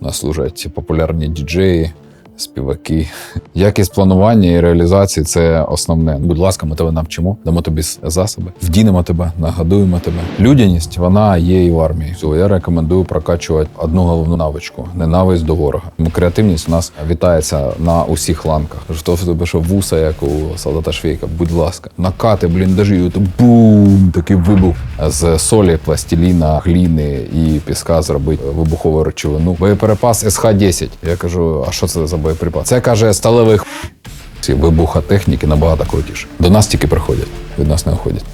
У нас служать популярні діджеї, співаки. Якість планування і реалізації це основне. Будь ласка, ми тебе навчимо, дамо тобі засоби, вдінемо тебе, нагодуємо тебе. Людяність вона є і в армії. Я рекомендую прокачувати одну головну навичку ненависть до ворога. Креативність у нас вітається на усіх ланках. Хто в тебе що вуса, як у солдата Швейка, будь ласка, накати, бліндажі, то бум, такий вибух з солі, пластиліна, гліни і піска зробити вибухову речовину. Боєперепас СХ-10. Я кажу, а що це за боєприпас? Це каже сталевий х**. Ці вибуха техніки набагато крутіше. До нас тільки приходять, від нас не уходять.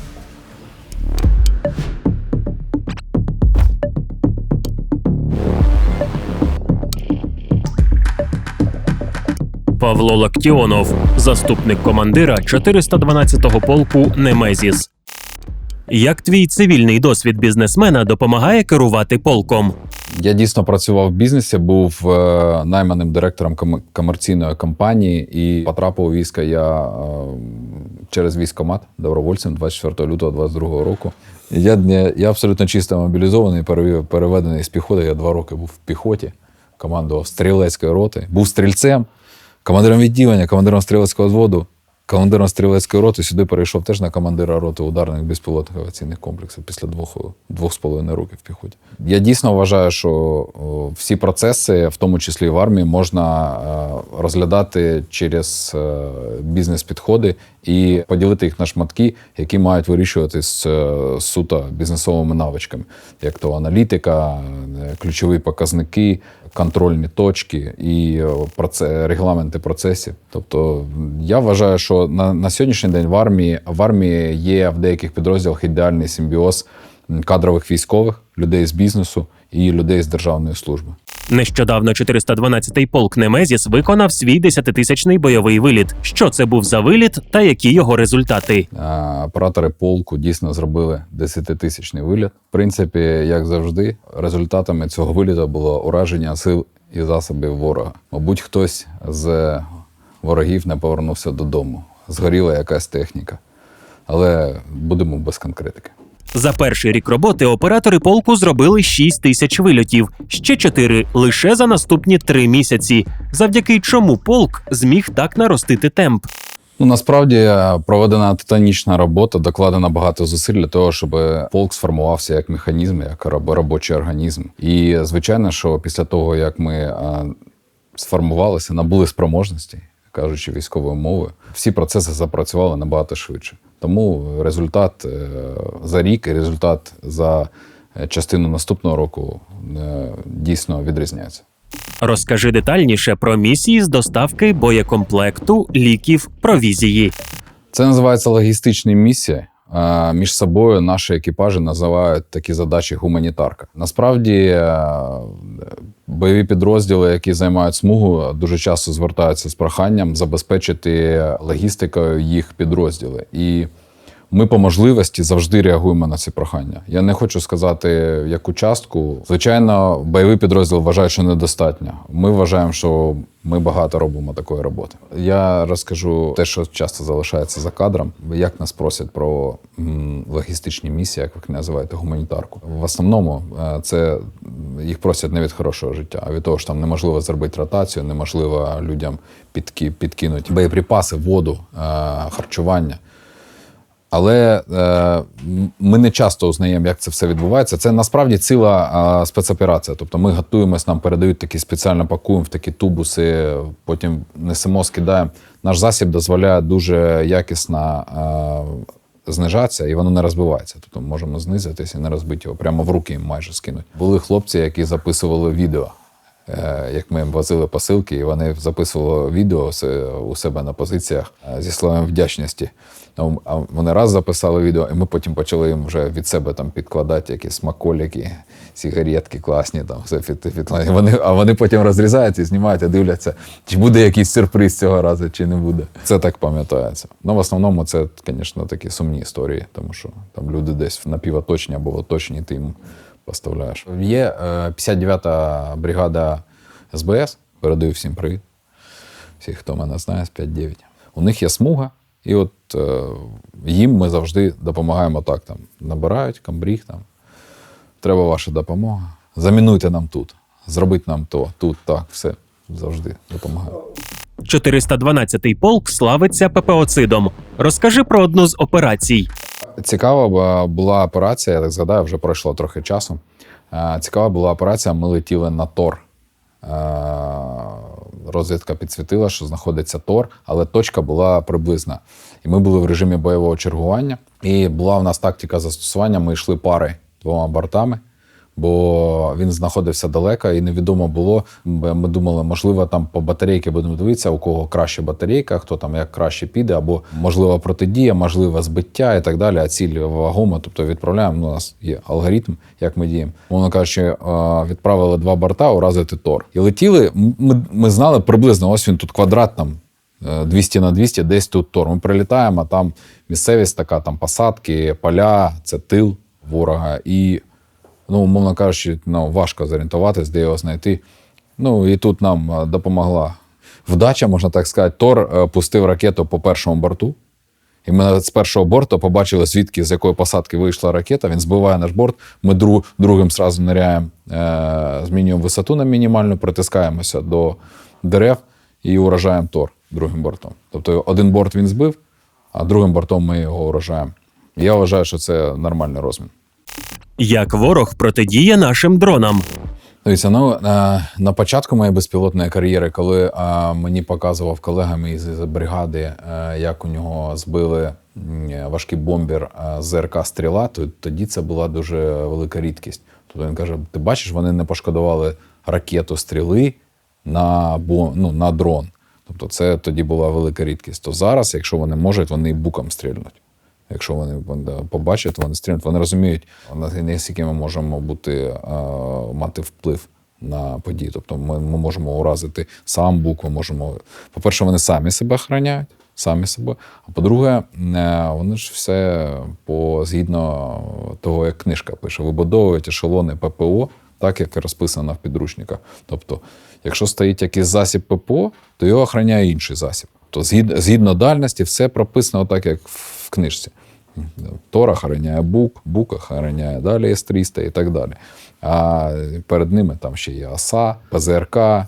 Павло Лактіонов, заступник командира 412-го полку Немезіс. Як твій цивільний досвід бізнесмена допомагає керувати полком? Я дійсно працював в бізнесі, був е, найманим директором ком- комерційної компанії і потрапив у війська я е, через військкомат добровольцем 24 лютого 22 року. Я, я абсолютно чисто мобілізований, переведений з піхоти. Я два роки був в піхоті, командував стрілецької роти, був стрільцем, командиром відділення, командиром стрілецького взводу. Командиром стрілецької роти сюди перейшов теж на командира роти ударних безпілотних авіаційних комплексів після двох, двох з половиною років в піхоті. Я дійсно вважаю, що всі процеси, в тому числі і в армії, можна е, розглядати через е, бізнес-підходи і поділити їх на шматки, які мають вирішуватись е, суто бізнесовими навичками, як то аналітика, ключові показники, контрольні точки і е, проце- регламенти процесів. Тобто я вважаю, що на, на сьогоднішній день в армії в армії є в деяких підрозділах ідеальний симбіоз кадрових військових, людей з бізнесу і людей з державної служби. Нещодавно 412-й полк Немезіс виконав свій 10-тисячний бойовий виліт. Що це був за виліт та які його результати? А, Оператори полку дійсно зробили 10-тисячний виліт. В принципі, як завжди, результатами цього виліту було ураження сил і засобів ворога. Мабуть, хтось з ворогів не повернувся додому. Згоріла якась техніка. Але будемо без конкретики. За перший рік роботи оператори полку зробили 6 тисяч вильотів, ще 4 лише за наступні 3 місяці. Завдяки чому полк зміг так наростити темп. Ну насправді е, проведена титанічна робота, докладено багато зусиль для того, щоб полк сформувався як механізм, як робочий організм. І звичайно, що після того, як ми е, сформувалися, набули спроможності, кажучи військовою мовою, всі процеси запрацювали набагато швидше. Тому результат е, за рік і результат за е, частину наступного року е, дійсно відрізняється. Розкажи детальніше про місії з доставки боєкомплекту, ліків, провізії. Це називається логістичні місії. Між собою наші екіпажі називають такі задачі гуманітарка. Насправді е, бойові підрозділи, які займають смугу, дуже часто звертаються з проханням забезпечити логістикою їх підрозділи. І ми по можливості завжди реагуємо на ці прохання. Я не хочу сказати яку частку. Звичайно, бойовий підрозділ вважає, що недостатньо. Ми вважаємо, що ми багато робимо такої роботи. Я розкажу те, що часто залишається за кадром. Як нас просять про логістичні місії, як ви називаєте, гуманітарку. В основному е, це їх просять не від хорошого життя, а від того, що там неможливо зробити ротацію, неможливо людям підки, підкинути боєприпаси, воду, е, харчування. Але е, ми не часто узнаємо, як це все відбувається. Це насправді ціла е, спецоперація. Тобто ми готуємось, нам передають такі спеціально пакуємо в такі тубуси, потім несемо, скидаємо. Наш засіб дозволяє дуже якісно е, знижатися, і воно не розбивається. Тобто можемо знизитися і не розбити його. Прямо в руки їм майже скинуть. Були хлопці, які записували відео. Е, Як ми їм возили посилки, і вони записували відео у себе на позиціях е, зі словами вдячності. А вони раз записали відео, і ми потім почали їм вже від себе там підкладати якісь смаколики, сигаретки класні, там все і вони, а вони потім розрізають і знімають і дивляться, чи буде якийсь сюрприз цього разу, чи не буде. Це так пам'ятається. Ну, в основному це, звісно, такі сумні історії, тому що там люди десь напівоточні або оточні, ти поставляєш. Є е, 59-та бригада СБС, передаю всім привіт. Всі, хто мене знає, з 5-9. У них є смуга, і от е, їм ми завжди допомагаємо так. Там, набирають камбріг, там, треба ваша допомога. Замінуйте нам тут. зробити нам то, тут, так, все завжди допомагає. 412-й полк славиться ППОцидом. Розкажи про одну з операцій. Цікава була операція, я так згадаю, вже пройшло трохи часу. Е, Цікава була операція. Ми летіли на Тор. Е, Розвідка підсвітила, що знаходиться Тор, але точка була приблизна. І ми були в режимі бойового чергування. І була в нас тактика застосування. Ми йшли пари двома бортами, бо він знаходився далеко, і невідомо було. Ми думали, можливо, там по батарейки будемо дивитися, у кого краще батарейка, хто там як краще піде, або можливо протидія, можливо, збиття і так далі. А ціль вагома, тобто відправляємо. Ну, у нас є алгоритм, як ми діємо. Мовно кажучи, е, відправили два борта уразити Тор. І летіли. Ми, ми знали приблизно, ось він тут квадрат там. е, 200 на 200, десь тут тор. Ми прилітаємо, а там місцевість така, там посадки, поля, це тил ворога. І, ну, умовно кажучи, ну, важко зорієнтуватись, де його знайти. Ну і тут нам е, допомогла вдача, можна так сказати. Тор е, пустив ракету по першому борту. І ми з першого борту побачили, звідки з якої посадки вийшла ракета. Він збиває наш борт. Ми дру, другим зразу ниряємо, е, змінюємо висоту на мінімальну, притискаємося до дерев і уражаємо Тор другим бортом. Тобто один борт він збив, а другим бортом ми його уражаємо. Я вважаю, що це нормальний розмін. Як ворог протидіє нашим дронам? Дивіться, ну е, на початку моєї безпілотної кар'єри, коли е, мені показував колега мій з з бригади, е, як у нього збили важкий бомбір з РК Стріла, то тоді це була дуже велика рідкість. Тобто він каже: ти бачиш, вони не пошкодували ракету стріли на, ну, на дрон. Тобто, це тоді була велика рідкість. То зараз, якщо вони можуть, вони і буком стрільнуть. Якщо вони побачать, вони стрільнуть, вони розуміють, наскільки ми можемо бути, е, мати вплив на події. Тобто ми, ми можемо уразити сам бук, ми можемо. По-перше, вони самі себе охороняють, самі себе. А по-друге, е, вони ж все по згідно того, як книжка пише, вибудовують ешелони ППО, так як розписано в підручниках. Тобто, якщо стоїть якийсь засіб ППО, то його охороняє інший засіб. То згідно, згідно дальності, все прописано так, як в книжці. Тор охороняє Бук, Бук охороняє далі С-300 і так далі. А перед ними там ще є ОСА, ПЗРК, е,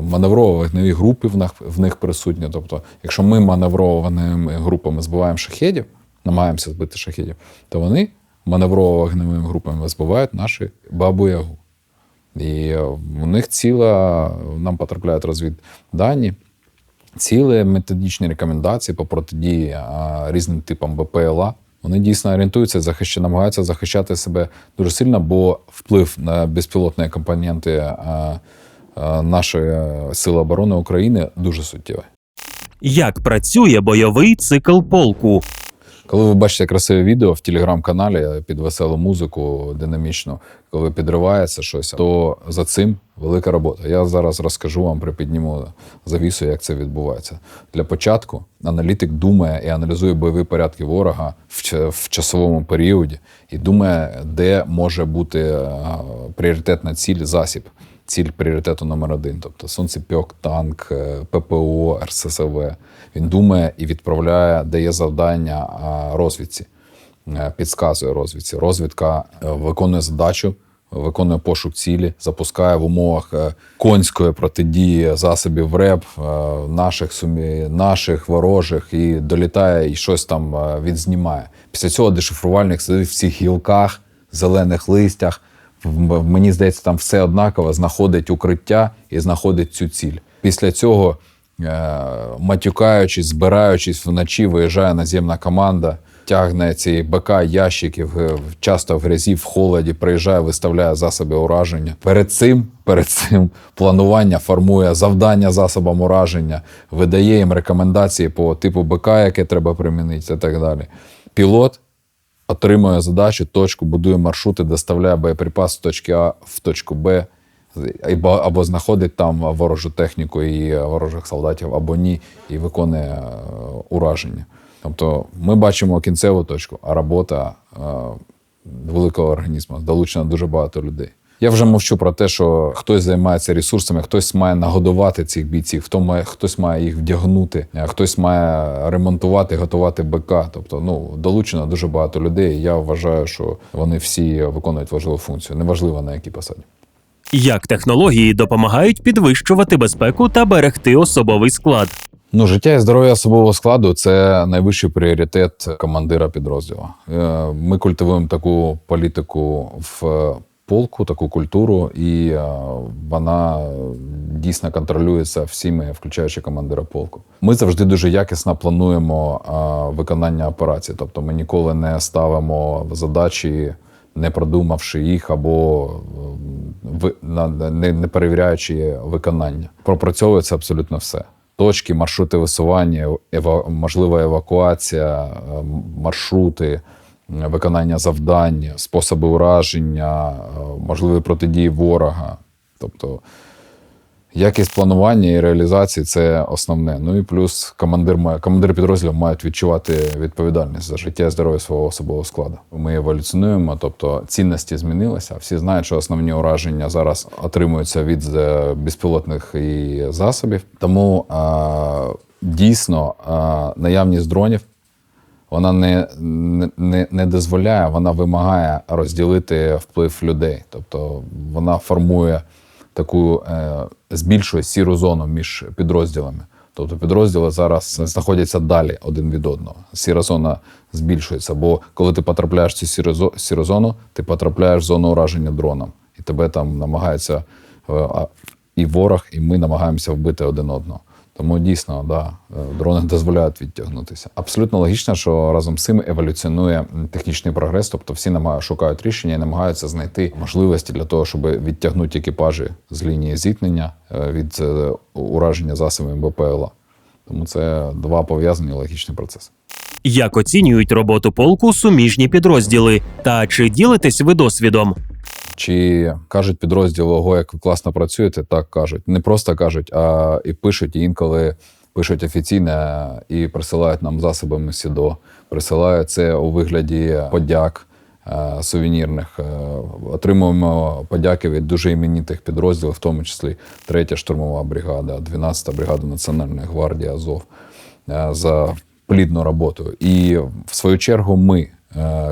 маневрово-вогневі групи в них, в них присутні. Тобто, якщо ми маневрованими групами збиваємо шахедів, намагаємося збити шахедів, то вони маневрово-вогневими групами збивають наші бабу-ягу. І у них ціла, нам потрапляють розвіддані, цілі методичні рекомендації по протидії різним типам БПЛА. Вони дійсно орієнтуються, захищати, намагаються захищати себе дуже сильно, бо вплив на безпілотні компоненти нашої Сили оборони України дуже суттєвий. Як працює бойовий цикл полку? Коли ви бачите красиве відео в телеграм-каналі під веселу музику динамічну, коли підривається щось, то за цим велика робота. Я зараз розкажу вам, припідніму завісу, як це відбувається. Для початку аналітик думає і аналізує бойові порядки ворога в, в часовому періоді і думає, де може бути е, пріоритетна ціль, засіб. Ціль пріоритету номер один, тобто сонцепьок, танк, е, ППО, РССВ. Він думає і відправляє, дає завдання розвідці, е, підказує розвідці. Розвідка е, виконує задачу, виконує пошук цілі, запускає в умовах е, конської протидії засобів РЕП е, наших сумі, наших ворожих і долітає і щось там е, відзнімає. Після цього дешифрувальник сидить в цих гілках, зелених листях. Мені здається, там все однаково знаходить укриття і знаходить цю ціль. Після цього, е, матюкаючись, збираючись вночі, виїжджає наземна команда, тягне ці БК ящиків, е, часто в грязі, в холоді, приїжджає, виставляє засоби ураження. Перед цим, перед цим планування формує завдання засобам ураження, видає їм рекомендації по типу БК, яке треба примінити, і так далі. Пілот отримує задачу, точку, будує маршрути, доставляє боєприпас з точки А в точку Б, або, або знаходить там ворожу техніку і ворожих солдатів, або ні, і виконує е, ураження. Тобто ми бачимо кінцеву точку, а робота е, великого організму долучена дуже багато людей. Я вже мовчу про те, що хтось займається ресурсами, хтось має нагодувати цих бійців, хто має, хтось має їх вдягнути, хтось має ремонтувати, готувати БК. Тобто, ну долучено дуже багато людей. Я вважаю, що вони всі виконують важливу функцію, неважливо на якій посаді. Як технології допомагають підвищувати безпеку та берегти особовий склад? Ну, життя і здоров'я особового складу це найвищий пріоритет командира підрозділу. Е, Ми культивуємо таку політику в полку, таку культуру, і е, вона дійсно контролюється всіми, включаючи командира полку. Ми завжди дуже якісно плануємо е, виконання операцій. Тобто ми ніколи не ставимо задачі, не продумавши їх або е, не, перевіряючи виконання. Пропрацьовується абсолютно все. Точки, маршрути висування, можлива евакуація, маршрути, виконання завдань, способи ураження, е, можливі протидії ворога. Тобто якість планування і реалізації це основне. Ну і плюс командир має командир підрозділів мають відчувати відповідальність за життя і здоров'я свого особового складу. Ми еволюціонуємо, тобто цінності змінилися. Всі знають, що основні ураження зараз отримуються від е, безпілотних і засобів. Тому е, дійсно наявність дронів вона не, не, не, дозволяє, вона вимагає розділити вплив людей. Тобто вона формує таку, е, збільшує сіру зону між підрозділами. Тобто підрозділи зараз знаходяться далі один від одного. Сіра зона збільшується, бо коли ти потрапляєш в цю сіру, зону, ти потрапляєш в зону ураження дроном. І тебе там намагається е, і ворог, і ми намагаємося вбити один одного. Тому дійсно, да, е, дрони дозволяють відтягнутися. Абсолютно логічно, що разом з цим еволюціонує технічний прогрес, тобто всі намагаються шукають рішення і намагаються знайти можливості для того, щоб відтягнути екіпажі з лінії зіткнення е, від е, ураження засобами БПЛА. Тому це два пов'язані логічні процеси. Як оцінюють роботу полку суміжні підрозділи? Та чи ділитесь ви досвідом? Чи кажуть підрозділи, ого, як ви класно працюєте? Так кажуть. Не просто кажуть, а і пишуть, і інколи пишуть офіційно і присилають нам засобами СІДО. Присилають це у вигляді подяк е, сувенірних. Е, Отримуємо подяки від дуже іменитих підрозділів, в тому числі 3 штурмова бригада, 12-та бригада Національної гвардії Азов е, за плідну роботу. І в свою чергу ми,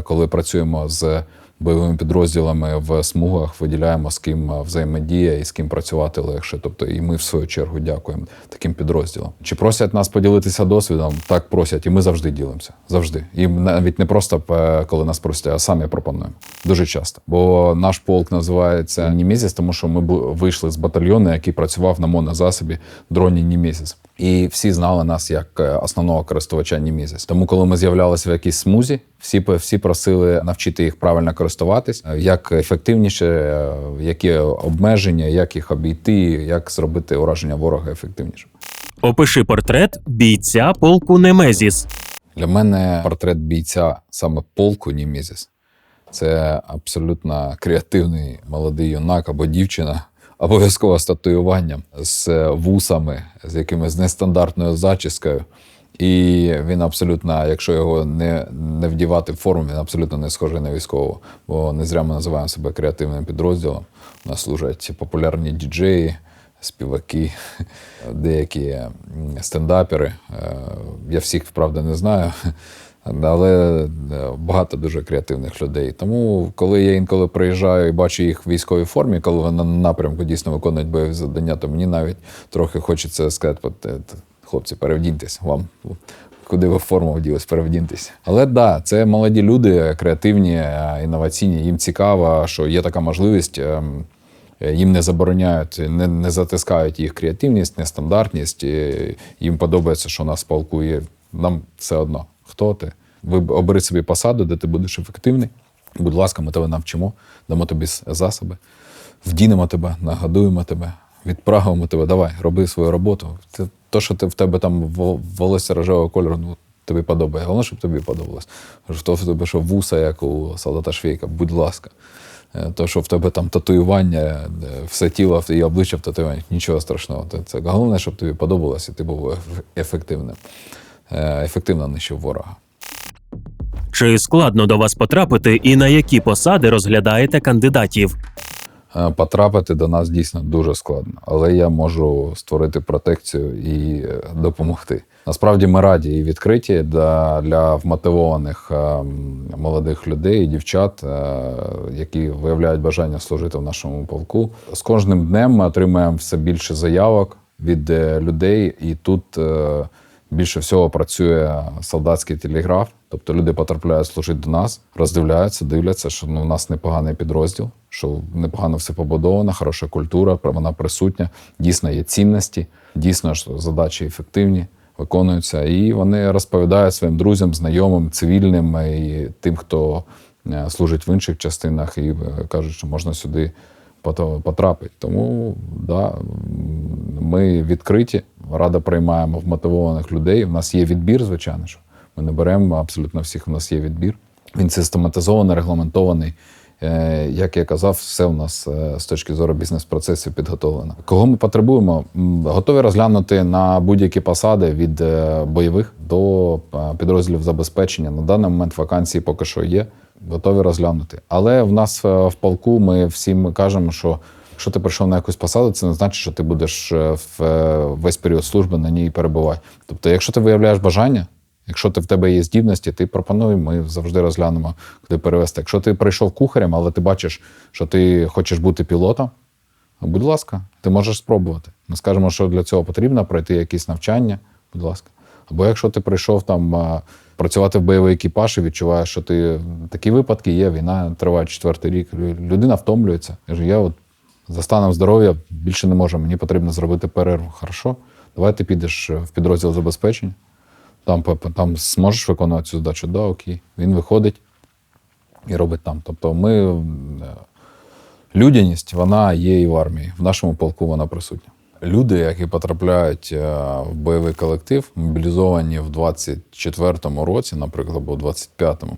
коли працюємо з бойовими підрозділами в смугах, виділяємо з ким взаємодія і з ким працювати легше. Тобто, і ми в свою чергу дякуємо таким підрозділам. Чи просять нас поділитися досвідом? Так просять, і ми завжди ділимося. Завжди. І навіть не просто е, коли нас просять, а самі пропонуємо. Дуже часто. Бо наш полк називається Німезіс, тому що ми вийшли з батальйону, який працював на монозасобі дроні Німезіс. І всі знали нас як е, основного користувача Німезіс. Тому, коли ми з'являлися в якійсь смузі, всі, всі просили навчити їх правильно користуватись, е, як ефективніше, е, які обмеження, як їх обійти, як зробити ураження ворога ефективніше. Опиши портрет бійця полку Немезіс. Для мене портрет бійця саме полку Німезіс це абсолютно креативний молодий юнак або дівчина, обов'язково з татуюванням, з вусами, з якимось нестандартною зачіскою. І він абсолютно, якщо його не, не вдівати в форму, він абсолютно не схожий на військового. Бо не зря ми називаємо себе креативним підрозділом. У нас служать популярні діджеї, співаки, деякі стендапери. Е, Я всіх, правда, не знаю, але е, багато дуже креативних людей. Тому, коли я інколи приїжджаю і бачу їх в військовій формі, коли вони на напрямку дійсно виконують бойові завдання, то мені навіть трохи хочеться сказати, «От, е, хлопці, перевдіньтесь вам. Куди ви форму вділись, перевдіньтесь. Але так, да, це молоді люди, креативні, е, інноваційні. Їм цікаво, що є така можливість. ем, їм не забороняють, не, не затискають їх креативність, нестандартність. Їм подобається, що нас полкує. Нам все одно. Хто ти? Обери собі посаду, де ти будеш ефективний. Будь ласка, ми тебе навчимо, дамо тобі засоби, вдінемо тебе, нагодуємо тебе, відправимо тебе. Давай, роби свою роботу. Це то, що ти в тебе там волосся рожевого кольору, ну тобі подобає. Головне, щоб тобі подобалось. То в тебе що вуса, як у солдата Швейка, будь ласка. Е, То, що в тебе там татуювання, е, все тіло і обличчя в татуюванні, нічого страшного. Це, головне, щоб тобі подобалося, і ти був ефективним. Е, Ефективно нищив ворога. Чи складно до вас потрапити і на які посади розглядаєте кандидатів? Е, Потрапити до нас дійсно дуже складно, але я можу створити протекцію і е, допомогти. Насправді ми раді і відкриті для, для вмотивованих е, молодих людей і дівчат, які виявляють бажання служити в нашому полку. З кожним днем ми отримуємо все більше заявок від людей, і тут більше всього працює солдатський телеграф. Тобто люди потрапляють служити до нас, роздивляються, дивляться, що ну, у нас непоганий підрозділ, що непогано все побудовано, хороша культура, вона присутня, дійсно є цінності, дійсно що задачі ефективні, виконуються. І вони розповідають своїм друзям, знайомим, цивільним і тим, хто е, служить в інших частинах, і е, кажуть, що можна сюди потрапити. Тому да, ми відкриті, рада приймаємо вмотивованих людей. У нас є відбір, звичайно що. Ми не беремо абсолютно всіх, у нас є відбір. Він систематизований, регламентований. Е, Як я казав, все у нас е, з точки зору бізнес-процесів підготовлено. Кого ми потребуємо? Готові розглянути на будь-які посади від е, бойових до підрозділів забезпечення. На даний момент вакансії поки що є. Готові розглянути. Але в нас в полку ми всім кажемо, що якщо ти прийшов на якусь посаду, це не значить, що ти будеш в весь період служби на ній перебувати. Тобто, якщо ти виявляєш бажання, Якщо ти в тебе є здібності, ти пропонуй, ми завжди розглянемо, куди перевести. Якщо ти прийшов кухарем, але ти бачиш, що ти хочеш бути пілотом, будь ласка, ти можеш спробувати. Ми скажемо, що для цього потрібно пройти якісь навчання, будь ласка. Або якщо ти прийшов там працювати в бойовий екіпаж і відчуваєш, що ти такі випадки є, війна триває четвертий рік. Людина втомлюється. Каже, я от за станом здоров'я більше не можу, мені потрібно зробити перерву. Хорошо, давай ти підеш в підрозділ забезпечення. Там, там зможеш виконувати цю задачу? Да, окей. Він виходить і робить там. Тобто ми е, людяність, вона є і в армії. В нашому полку вона присутня. Люди, які потрапляють е, в бойовий колектив, мобілізовані в 24-му році, наприклад, або в 25-му,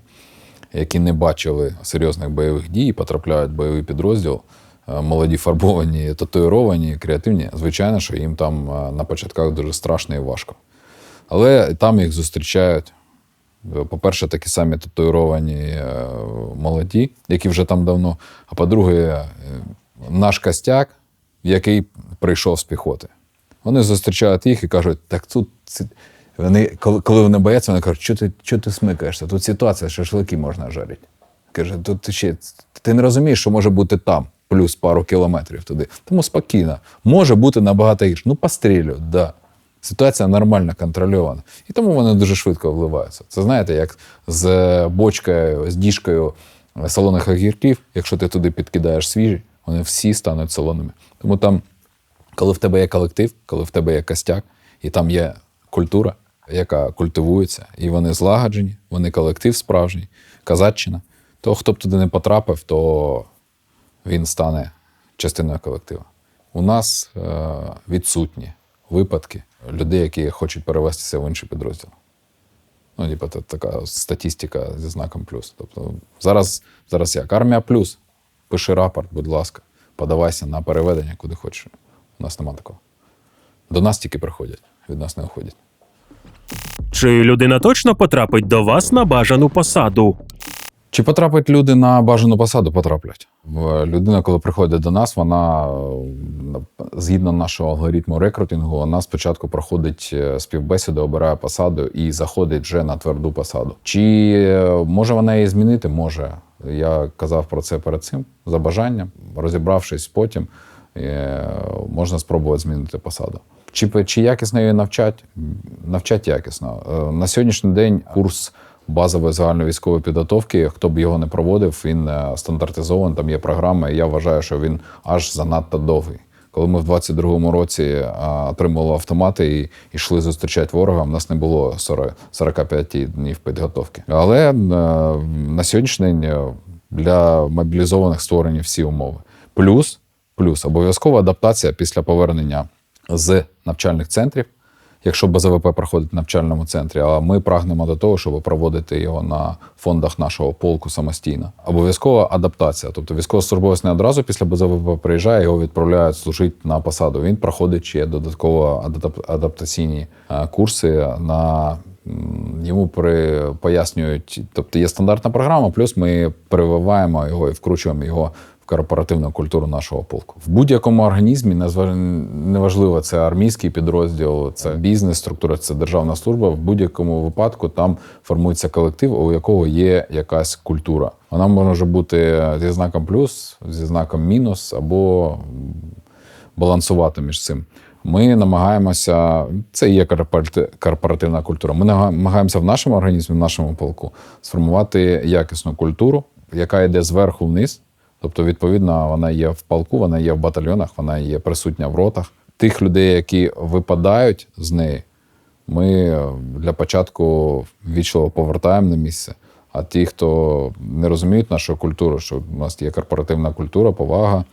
які не бачили серйозних бойових дій, потрапляють в бойовий підрозділ, е, молоді фарбовані, татуїровані, креативні. Звичайно, що їм там на початках дуже страшно і важко. Але там їх зустрічають. е, По-перше, такі самі татуїровані е, молоді, які вже там давно. А по-друге, е, наш костяк, який прийшов з піхоти. Вони зустрічають їх і кажуть: так тут вони, коли, вони бояться, вони кажуть, що ти, що ти смикаєшся? Тут ситуація, шашлики можна жарити. Каже, тут ще ти не розумієш, що може бути там, плюс пару кілометрів туди. Тому спокійно. Може бути набагато гірше. Ну, пострілю, да. Ситуація нормально контрольована. І тому вони дуже швидко вливаються. Це знаєте, як з бочкою, з діжкою солоних огірків, якщо ти туди підкидаєш свіжі, вони всі стануть солоними. Тому там, коли в тебе є колектив, коли в тебе є костяк, і там є культура, яка культивується, і вони злагоджені, вони колектив справжній, казаччина, то хто б туди не потрапив, то він стане частиною колективу. У нас е, відсутні випадки людей, які хочуть перевестися в інший підрозділ. Ну, типу, це така статистика зі знаком плюс. Тобто зараз, зараз як? Армія плюс. Пиши рапорт, будь ласка, подавайся на переведення, куди хочеш. У нас нема такого. До нас тільки приходять, від нас не уходять. Чи людина точно потрапить до вас на бажану посаду? Чи потрапить люди на бажану посаду? Потраплять. Людина, коли приходить до нас, вона е, згідно нашого алгоритму рекрутингу, вона спочатку проходить е, співбесіду, обирає посаду і заходить вже на тверду посаду. Чи е, може вона її змінити? Може. Я казав про це перед цим за бажанням. Розібравшись потім, можна спробувати змінити посаду. Чи, чи якісно її навчать? Навчать якісно. На сьогоднішній день курс базової загальновійськової підготовки, хто б його не проводив, він е, стандартизований, там є програма, і я вважаю, що він аж занадто довгий. Коли ми в 22-му році а, отримували автомати і йшли зустрічати ворога, в нас не було 40, 45 днів підготовки. Але е, на сьогоднішній день е, для мобілізованих створені всі умови. Плюс, плюс обов'язкова адаптація після повернення з навчальних центрів якщо БЗВП проходить в навчальному центрі, а ми прагнемо до того, щоб проводити його на фондах нашого полку самостійно. Обов'язкова адаптація. Тобто військовослужбовець не одразу після БЗВП приїжджає, його відправляють служити на посаду. Він проходить ще додатково адап- адаптаційні е, курси на. Йому при пояснюють, тобто є стандартна програма, плюс ми прививаємо його і вкручуємо його корпоративну культуру нашого полку. В будь-якому організмі неважливо, це армійський підрозділ, це бізнес, структура, це державна служба. В будь-якому випадку там формується колектив, у якого є якась культура. Вона може бути зі знаком плюс, зі знаком мінус або балансувати між цим. Ми намагаємося, це є корпоративна культура. Ми намагаємося в нашому організмі, в нашому полку сформувати якісну культуру, яка йде зверху вниз. Тобто, відповідно, вона є в полку, вона є в батальйонах, вона є присутня в ротах. Тих людей, які випадають з неї, ми для початку вічливо повертаємо на місце. А ті, хто не розуміють нашу культуру, що в нас є корпоративна культура, повага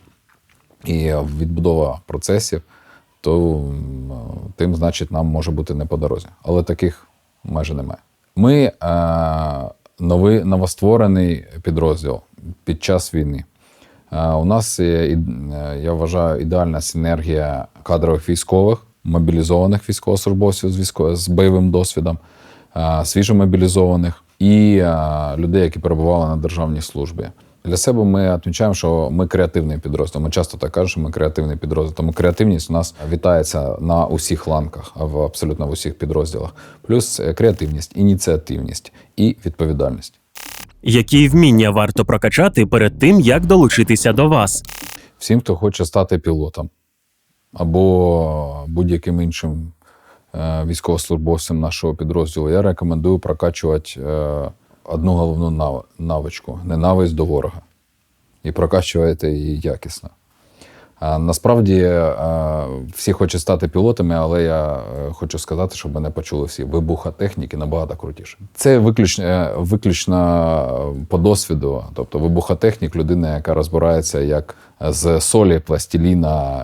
і відбудова процесів, то тим, значить, нам може бути не по дорозі. Але таких майже немає. Ми е, новий, новостворений підрозділ під час війни. Е, у нас є, е, я вважаю, ідеальна синергія кадрових військових, мобілізованих військовослужбовців з, бойовим досвідом, е, свіжомобілізованих і людей, які перебували на державній службі. Для себе ми відмічаємо, що ми креативний підрозділ. Ми часто так кажемо, що ми креативний підрозділ. Тому креативність у нас вітається на усіх ланках, в абсолютно в усіх підрозділах. Плюс креативність, ініціативність і відповідальність. Які вміння варто прокачати перед тим, як долучитися до вас? всім, хто хоче стати пілотом або будь-яким іншим е, військовослужбовцем нашого підрозділу, я рекомендую прокачувати е, одну головну навичку ненависть до ворога. І прокачувати її якісно. Насправді е, всі хочуть стати пілотами, але я е, хочу сказати, щоб мене почули всі. вибуха техніки набагато крутіше. Це виключно, е, виключно по досвіду. Тобто вибухотехнік людина, яка розбирається, як з солі, пластиліна,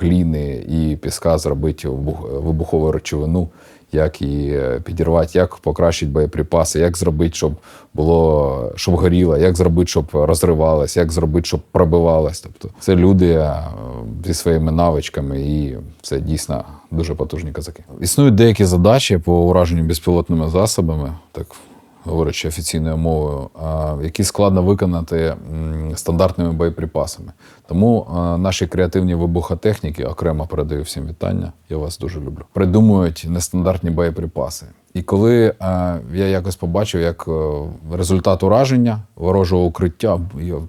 гліни і піска зробити вибух- вибухову речовину, як її е, підірвати, як покращити боєприпаси, як зробити, щоб було, щоб горіло, як зробити, щоб розривалось, як зробити, щоб пробивалось. Тобто це люди е, зі своїми навичками, і це дійсно дуже потужні казаки. Існують деякі задачі по ураженню безпілотними засобами, так говорячи офіційною мовою, які складно виконати стандартними боєприпасами. Тому наші креативні вибухотехніки окремо передаю всім вітання. Я вас дуже люблю. Придумують нестандартні боєприпаси. І коли а, я якось побачив, як е, результат ураження ворожого укриття,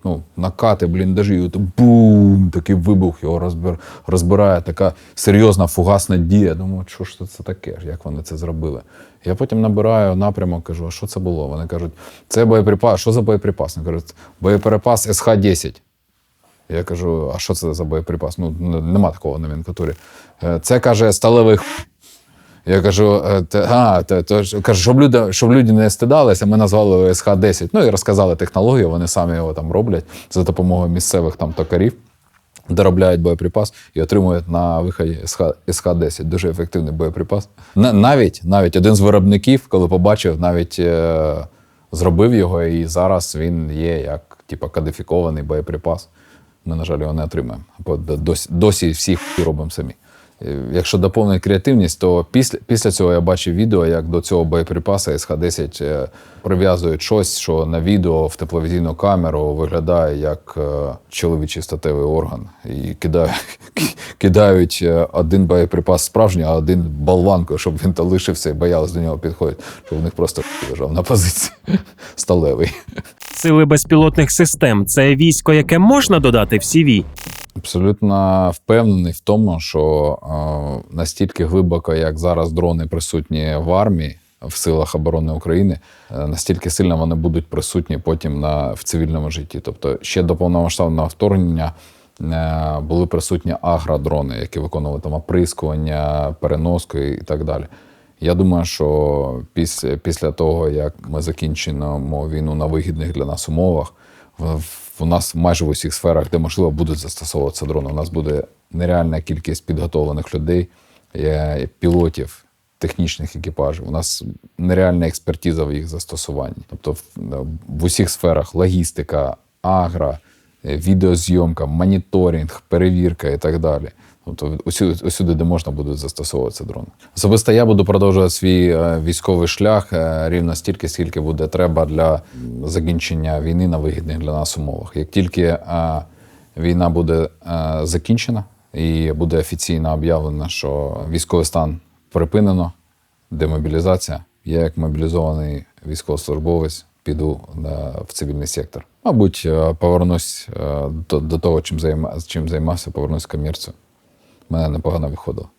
ну, накати, бліндажі, і бум, такий вибух його розбир, розбирає, така серйозна фугасна дія. Думаю, що ж це таке? Як вони це зробили? Я потім набираю напрямок, кажу, а що це було? Вони кажуть, це боєприпас. Що за боєприпас? Вони кажуть, боєприпас СХ-10. Я кажу, а що це за боєприпас? Ну, нема такого в номенклатурі. «Е, Це каже сталевий х**». Я кажу, «Е, а, те, то, кажу, щоб люди, щоб люди не стидалися, ми назвали СХ-10. Ну і розказали технологію, вони самі його там роблять за допомогою місцевих там токарів. Доробляють боєприпас і отримують на виході СХ, СХ-10. Дуже ефективний боєприпас. Навіть, навіть один з виробників, коли побачив, навіть е, зробив його, і зараз він є як типу, кодифікований боєприпас. Ми, на жаль, його не отримаємо. Досі, досі всі хуй робимо самі. Е, Якщо доповнити креативність, то після, після цього я бачив відео, як до цього боєприпаса СХ-10 е, прив'язують щось, що на відео в тепловізійну камеру виглядає як е, чоловічий статевий орган. І кидають, кидають один боєприпас справжній, а один болванкою, щоб він то лишився і боялись до нього підходити, щоб у них просто лежав на позиції сталевий. Сили безпілотних систем це військо, яке можна додати в CV? Абсолютно впевнений в тому, що е, настільки глибоко, як зараз дрони присутні в армії, в силах оборони України, е, настільки сильно вони будуть присутні потім на, в цивільному житті. Тобто ще до повномасштабного вторгнення е, були присутні агродрони, які виконували там оприскування, переноску і так далі. Я думаю, що після, після того, як ми закінчимо війну на вигідних для нас умовах, в, у нас майже в усіх сферах, де можливо, будуть застосовуватися дрони. У нас буде нереальна кількість підготовлених людей, е, пілотів, технічних екіпажів. У нас нереальна експертиза в їх застосуванні. Тобто в, в усіх сферах логістика, агро, е, відеозйомка, моніторинг, перевірка і так далі. Тобто усюди, усюди, де можна, будуть застосовуватися дрони. Особисто я буду продовжувати свій е, військовий шлях е, рівно стільки, скільки буде треба для закінчення війни на вигідних для нас умовах. Як тільки е, війна буде закінчена і буде офіційно об'явлено, що військовий стан припинено, демобілізація. Я, як мобілізований військовослужбовець, піду в цивільний сектор. Мабуть, повернусь до, того, чим, займа, чим займався, повернусь в комерцію. Мене непогано виходило.